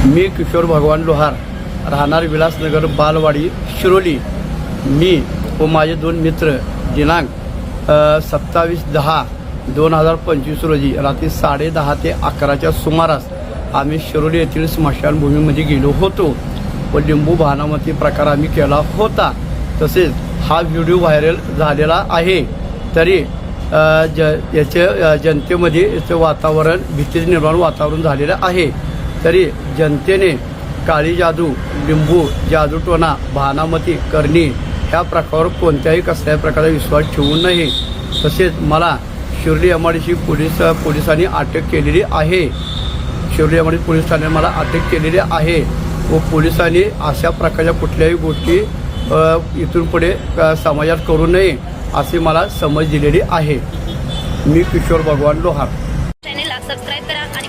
मी किशोर भगवान लोहार राहणार विलासनगर बालवाडी शिरोली. मी व माझे दोन मित्र दिनांक सत्तावीस दहा दोन हजार पंचवीस रोजी रात्री साडेदहा ते अकराच्या सुमारास आम्ही शिरोली येथील स्मशानभूमीमध्ये गेलो होतो व लिंबू भानामती प्रकार आम्ही केला होता. तसेच हा व्हिडिओ व्हायरल झालेला आहे. तरी ज याचे जनतेमध्ये याचं वातावरण भीती निर्माण वातावरण झालेलं आहे. तरी जनतेने काळी जादू लिंबू जादूटोना भानामती करणी ह्या प्रकारावर कोणत्याही कसल्याही प्रकारचा विश्वास ठेवू नये. तसेच मला शिर्डी अमाडीशी पोलीस पोलिसांनी अटक केलेली आहे. शिर्डी अमाडी पोलीस ठाण्याने मला अटक केलेली आहे व पोलिसांनी अशा प्रकारच्या कुठल्याही गोष्टी इथून पुढे समाजात करू नये अशी मला समज दिलेली आहे. मी किशोर भगवान लोहार. चॅनेलला सबस्क्राईब करा आणि